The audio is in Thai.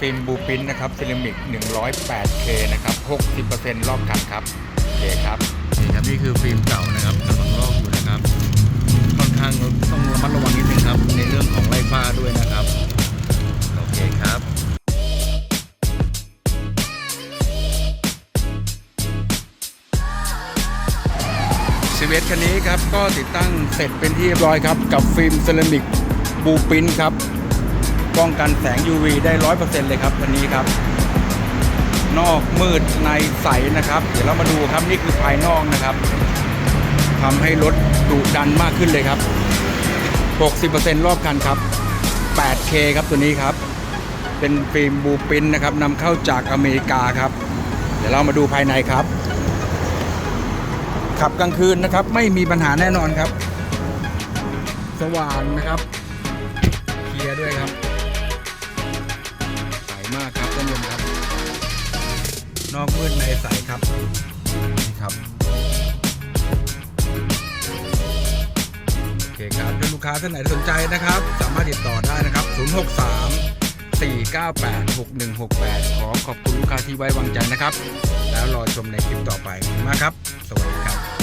ฟิล์มบูปินนะครับเซรามิก 108K นะครับ 60%รอบคันครับโอเคครับนี่ครับนี่คือฟิล์มเก่านะครับกำลังลอกอยู่นะครับ ค่อนข้างต้องระมัดระวังนิดนึงครับ ในเรื่องของไล่ฟ้าด้วยนะครับ โอเคครับชีวิตคันนี้ครับก็ติดตั้งเสร็จเป็นที่เรียบร้อยครับ กับฟิล์มเซรามิกบูปินครับ ป้องกันแสง UV ได้ร้อยเปอร์เซ็นต์เลยครับคันนี้ครับ นอกมืดในใสนะครับ เดี๋ยวเรามาดูครับนี่คือภายนอกนะครับทำให้รถดุดันมากขึ้นเลยครับ 60%รอบคันครับ 8K ครับตัวนี้ครับ เป็นฟิล์มบูปินนะครับนำเข้าจากอเมริกาครับ เดี๋ยวเรามาดูภายในครับ ขับกลางคืนนะครับ ไม่มีปัญหาแน่นอนครับ สว่างนะครับ เคลียร์ด้วยครับ มากครับท่านผู้ชมครับ นอกมืดในใสครับนี่ครับโอเคครับถ้าลูกค้าท่านไหนสนใจนะครับ สามารถติดต่อได้นะครับ 063 498 6168 ขอขอบคุณลูกค้าที่ไว้วางใจนะครับ แล้วรอชมในคลิปต่อไปขอบคุณมากครับ สวัสดีครับ